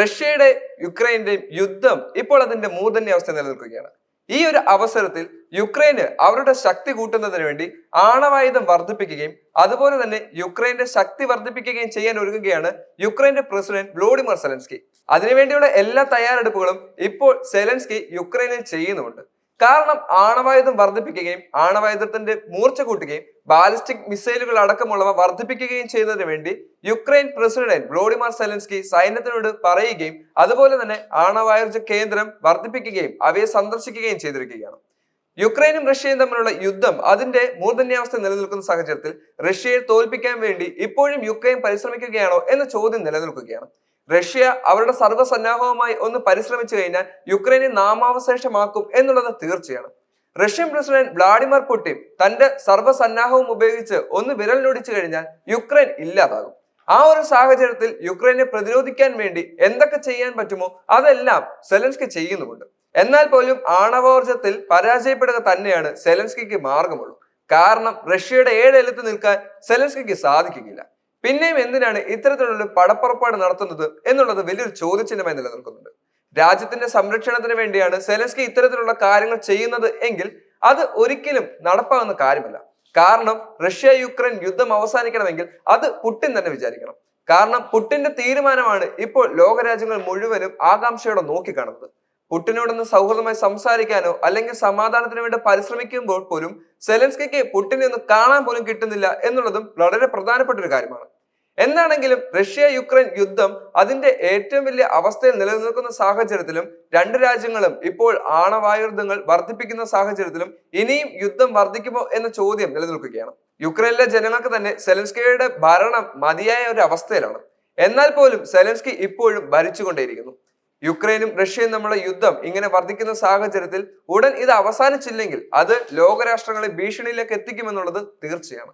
റഷ്യയുടെ യുക്രൈന്റെയും യുദ്ധം ഇപ്പോൾ അതിന്റെ മൂർധന്യ അവസ്ഥ നിലനിൽക്കുകയാണ്. ഈ ഒരു അവസരത്തിൽ യുക്രൈന് അവരുടെ ശക്തി കൂട്ടുന്നതിന് വേണ്ടി ആണവായുധം വർദ്ധിപ്പിക്കുകയും അതുപോലെ തന്നെ യുക്രൈന്റെ ശക്തി വർദ്ധിപ്പിക്കുകയും ചെയ്യാൻ ഒരുങ്ങുകയാണ് യുക്രൈന്റെ പ്രസിഡന്റ് വ്ലോഡിമർ സെലൻസ്കി. അതിനുവേണ്ടിയുള്ള എല്ലാ തയ്യാറെടുപ്പുകളും ഇപ്പോൾ സെലൻസ്കി യുക്രൈനിൽ ചെയ്യുന്നുമുണ്ട്. കാരണം ആണവായുധം വർദ്ധിപ്പിക്കുകയും ആണവായുധത്തിന്റെ മൂർച്ച കൂട്ടുകയും ബാലിസ്റ്റിക് മിസൈലുകൾ അടക്കമുള്ളവ വർദ്ധിപ്പിക്കുകയും ചെയ്യുന്നതിന് വേണ്ടി യുക്രൈൻ പ്രസിഡന്റ് വ്ളോഡിമാർ സെലൻസ്കി സൈന്യത്തിനോട് പറയുകയും അതുപോലെ തന്നെ ആണവായുധ കേന്ദ്രം വർദ്ധിപ്പിക്കുകയും അവയെ സന്ദർശിക്കുകയും ചെയ്തിരിക്കുകയാണ്. യുക്രൈനും റഷ്യയും തമ്മിലുള്ള യുദ്ധം അതിന്റെ മൂർധന്യാവസ്ഥ നിലനിൽക്കുന്ന സാഹചര്യത്തിൽ റഷ്യയെ തോൽപ്പിക്കാൻ വേണ്ടി ഇപ്പോഴും യുക്രൈൻ പരിശ്രമിക്കുകയാണോ എന്ന ചോദ്യം നിലനിൽക്കുകയാണ്. റഷ്യ അവരുടെ സർവസന്നാഹവുമായി ഒന്ന് പരിശ്രമിച്ചു കഴിഞ്ഞാൽ യുക്രൈനെ നാമാവശേഷമാക്കും എന്നുള്ളത് തീർച്ചയാണ്. റഷ്യൻ പ്രസിഡന്റ് വ്ളാഡിമിർ പുടിൻ തന്റെ സർവസന്നാഹവും ഉപയോഗിച്ച് ഒന്ന് വിരലിനൊടിച്ചു കഴിഞ്ഞാൽ യുക്രൈൻ ഇല്ലാതാകും. ആ ഒരു സാഹചര്യത്തിൽ യുക്രൈനെ പ്രതിരോധിക്കാൻ വേണ്ടി എന്തൊക്കെ ചെയ്യാൻ പറ്റുമോ അതെല്ലാം സെലൻസ്കി ചെയ്യുന്നുമുണ്ട്. എന്നാൽ പോലും ആണവോർജത്തിൽ പരാജയപ്പെടുക തന്നെയാണ് സെലൻസ്കിക്ക് മാർഗമുള്ളൂ കാരണം റഷ്യയുടെ ഏഴെലുത്ത് നിൽക്കാൻ സെലൻസ്കിക്ക് സാധിക്കുകയില്ല. പിന്നെയും എന്തിനാണ് ഇത്തരത്തിലുള്ള പടപ്പുറപ്പാട് നടത്തുന്നത് എന്നുള്ളത് വലിയൊരു ചോദ്യചിഹ്നമായി നിലനിൽക്കുന്നുണ്ട്. രാജ്യത്തിന്റെ സംരക്ഷണത്തിന് വേണ്ടിയാണ് സെലൻസ്കി ഇത്തരത്തിലുള്ള കാര്യങ്ങൾ ചെയ്യുന്നത് എങ്കിൽ അത് ഒരിക്കലും നടപ്പാകുന്ന കാര്യമല്ല. കാരണം റഷ്യ യുക്രൈൻ യുദ്ധം അവസാനിക്കണമെങ്കിൽ അത് പുട്ടിൻ തന്നെ വിചാരിക്കണം. കാരണം പുട്ടിന്റെ തീരുമാനമാണ് ഇപ്പോൾ ലോകരാജ്യങ്ങൾ മുഴുവനും ആകാംക്ഷയോടെ നോക്കിക്കാണുന്നത്. പുട്ടിനോടൊന്ന് സൗഹൃദമായി സംസാരിക്കാനോ അല്ലെങ്കിൽ സമാധാനത്തിന് വേണ്ടി പരിശ്രമിക്കുമ്പോൾ പോലും സെലൻസ്കിക്ക് പുട്ടിനെ ഒന്ന് കാണാൻ പോലും കിട്ടുന്നില്ല എന്നുള്ളതും വളരെ പ്രധാനപ്പെട്ട ഒരു കാര്യമാണ്. എന്താണെങ്കിലും റഷ്യ യുക്രൈൻ യുദ്ധം അതിന്റെ ഏറ്റവും വലിയ അവസ്ഥയിൽ നിലനിൽക്കുന്ന സാഹചര്യത്തിലും രണ്ട് രാജ്യങ്ങളും ഇപ്പോൾ ആണവായുധങ്ങൾ വർദ്ധിപ്പിക്കുന്ന സാഹചര്യത്തിലും ഇനിയും യുദ്ധം വർദ്ധിക്കുമോ എന്ന ചോദ്യം നിലനിൽക്കുകയാണ്. യുക്രൈനിലെ ജനങ്ങൾക്ക് തന്നെ സെലൻസ്കിയുടെ ഭരണം മതിയായ ഒരു അവസ്ഥയിലാണ്. എന്നാൽ പോലും സെലൻസ്കി ഇപ്പോഴും ഭരിച്ചുകൊണ്ടേയിരിക്കുന്നു. യുക്രൈനും റഷ്യയും തമ്മിലുള്ള യുദ്ധം ഇങ്ങനെ വർദ്ധിക്കുന്ന സാഹചര്യത്തിൽ ഉടൻ ഇത് അവസാനിച്ചില്ലെങ്കിൽ അത് ലോകരാഷ്ട്രങ്ങളെ ഭീഷണിയിലേക്ക് എത്തിക്കുമെന്നുള്ളത് തീർച്ചയാണ്.